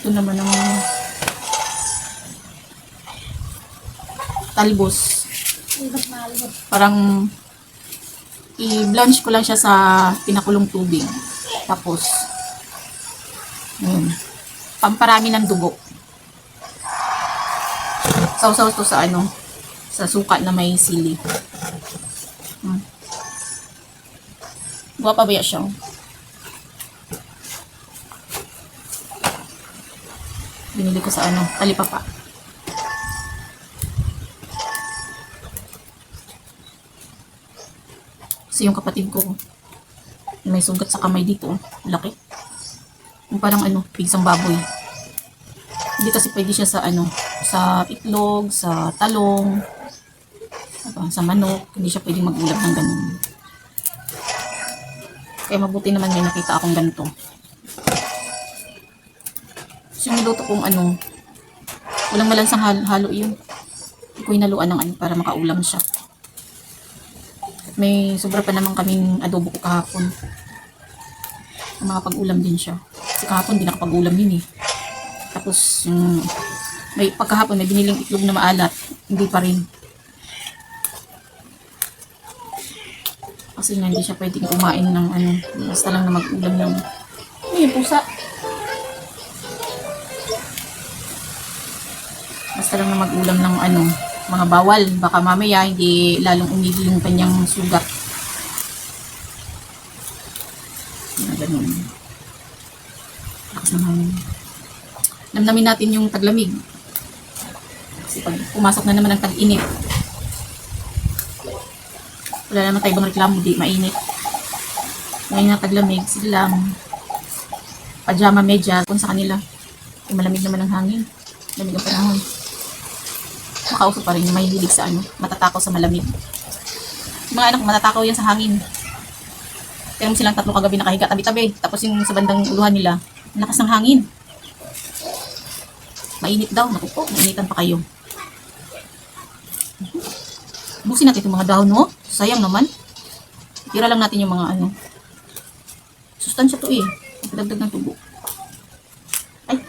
Ito naman ang talbos. Parang i-blanch ko lang siya sa pinakulong tubig. Tapos, yun, pamparami ng dugo. Sausaw to sa ano, sa suka na may sili. Hmm. Guwapa ba siya? Binili ko sa ano, talipapa. Kasi yung kapatid ko, may sugat sa kamay dito. Laki. Yung parang ano, pigsang baboy. Hindi kasi pwede siya sa ano, sa itlog, sa talong, ano, sa manok. Hindi siya pwede mag-ulam ng ganun. Kaya mabuti naman may nakita akong ganito. So, yung niluto kong ano, walang malansang halo, halo yun. Hindi ko ng ano para makaulam siya. May sobra pa naman kaming adobo ko kahapon. Makapag-ulam din siya. Kasi kahapon di nakapag-ulam yun eh. Tapos yung may pagkahapon may biniling itlog na maalat. Hindi pa rin. Kasi nga hindi siya pwedeng kumain ng ano. Basta lang na mag-ulam ng yung pusa. Basta lang na mag-ulam ng ano, mga bawal. Baka mamaya hindi lalong umigil yung kanyang sugat. Mga ganun. Lakas naman. Namnamin natin yung taglamig. Kasi pag pumasok na naman ang tag-init, wala naman tayo bang reklamo, di mainit. Ngayon na taglamig, sila lang pajama medyas kung sa kanila. Yung malamig naman ang hangin. Lamig ang panahon. Makauso pa rin yung mahihilig sa ano, matatakaw sa malamig. Mga anak, matatakaw yan sa hangin. Pero silang tatlo kagabi nakahiga tabi-tabi. Tapos yung sa bandang uluhan nila, lakas ng hangin. Mainit daw. Naku po, mainitan pa kayo. Busin natin itong mga dahon, no? Sayang naman. Tira lang natin yung mga ano. Sustansya to eh. Pagdagdag ng tubo. Ay.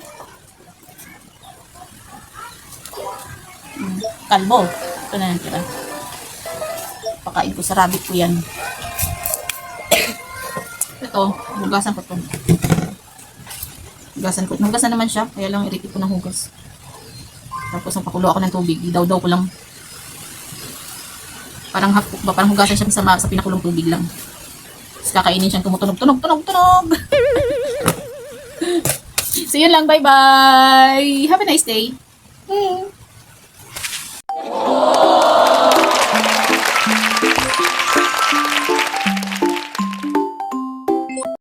Hmm, Kalbo. Ito na lang tira. Pakain ko sa rabbit ko yan. Ito, hugasan ko to. Hugasan ko. Hugasan naman siya, kaya lang i-repeat ko ng hugas. Tapos napakulo ako ng tubig, daw-daw ko lang. Parang half cook ba, parang hugasan siya sa, sa pinakulong tubig lang. Tapos kakainin siyang tumutunog, tunog, tunog, tunog. so yun lang, bye-bye. Have a nice day. Hmm.